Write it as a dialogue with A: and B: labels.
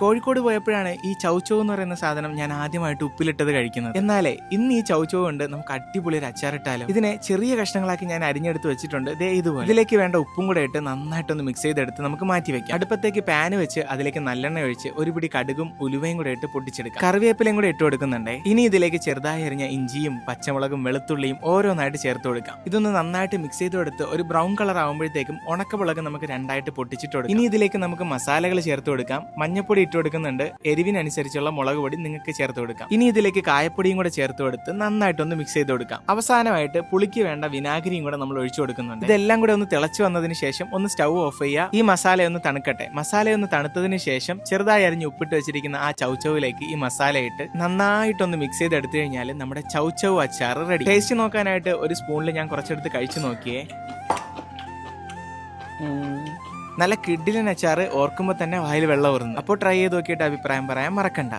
A: കോഴിക്കോട് പോയപ്പോഴാണ് ഈ ചൗച്ചോ എന്ന് പറയുന്ന സാധനം ഞാൻ ആദ്യമായിട്ട് ഉപ്പിലിട്ടത് കഴിക്കുന്നത്. എന്നാലേ ഇന്ന് ഈ ചൗച്ചോ കൊണ്ട് നമുക്ക് അടിപൊളി ഒരു അച്ചാറിട്ടാലും? ഇതിനെ ചെറിയ കഷ്ണങ്ങളാക്കി ഞാൻ അരിഞ്ഞെടുത്ത് വെച്ചിട്ടുണ്ട്. ദേ ഇതുപോലെ. ഇതിലേക്ക് വേണ്ട ഉപ്പും കൂടെ ഇട്ട് നന്നായിട്ടൊന്ന് മിക്സ് ചെയ്തെടുത്ത് നമുക്ക് മാറ്റി വെക്കാം. അടുപ്പത്തേക്ക് പാന് വെച്ച് അതിലേക്ക് നല്ലെണ്ണ ഒഴിച്ച് ഒരു പിടി കടുകും ഉലുവയും കൂടെ ഇട്ട് പൊട്ടിച്ചെടുക്കാം. കറിവേപ്പിലയും കൂടെ ഇട്ട് കൊടുക്കുന്നുണ്ടേ. ഇനി ഇതിലേക്ക് ചെറുതായി എറിഞ്ഞ ഇഞ്ചിയും പച്ചമുളകും വെളുത്തുള്ളിയും ഓരോന്നായിട്ട് ചേർത്ത് കൊടുക്കാം. ഇതൊന്ന് നന്നായിട്ട് മിക്സ് ചെയ്ത് കൊടുത്ത് ഒരു ബ്രൗൺ കളർ ആകുമ്പോഴത്തേക്കും ഉണക്കമുളക് നമുക്ക് രണ്ടായിട്ട് പൊട്ടിച്ചിട്ട് കൊടുക്കാം. ഇനി ഇതിലേക്ക് നമുക്ക് മസാലകൾ ചേർത്ത് കൊടുക്കാം. മഞ്ഞപ്പൊടി ഇട്ട് കൊടുക്കുന്നുണ്ട് എരിവിനനുസരിച്ചുള്ള മുളക് പൊടി നിങ്ങൾക്ക് ചേർത്ത് കൊടുക്കാം. ഇനി ഇതിലേക്ക് കായപ്പൊടിയും കൂടെ ചേർത്ത് കൊടുത്ത് നന്നായിട്ടൊന്ന് മിക്സ് ചെയ്ത് കൊടുക്കാം. അവസാനമായിട്ട് പുളിക്ക് വേണ്ട വിനാഗിരിയും കൂടെ നമ്മൾ ഒഴിച്ചു കൊടുക്കുന്നുണ്ട്. ഇതെല്ലാം കൂടെ ഒന്ന് തിളച്ചു വന്നതിന് ശേഷം ഒന്ന് സ്റ്റൗ ഓഫ് ചെയ്യുക. ഈ മസാല ഒന്ന് തണുക്കട്ടെ. മസാല ഒന്ന് തണുത്തതിന് ശേഷം ചെറുതായി അരിഞ്ഞ് ഉപ്പിട്ട് വെച്ചിരിക്കുന്ന ആ ചൗച്ചവിലേക്ക് ഈ മസാല ഇട്ട് നന്നായിട്ടൊന്ന് മിക്സ് ചെയ്ത് എടുത്തു കഴിഞ്ഞാൽ നമ്മുടെ ചൗച്ചൗ അച്ചാർ റെഡി ടേസ്റ്റ് നോക്കാനായിട്ട് ഒരു സ്പൂണിൽ ഞാൻ കുറച്ചെടുത്ത് കഴിച്ചു നോക്കിയേ. നല്ല കിഡിലൻ അച്ചാർ ഓർക്കുമ്പോൾ തന്നെ വായിൽ വെള്ളം ഊറുന്നു. അപ്പോൾ ട്രൈ ചെയ്ത് നോക്കിയിട്ട് അഭിപ്രായം പറയാൻ മറക്കണ്ട.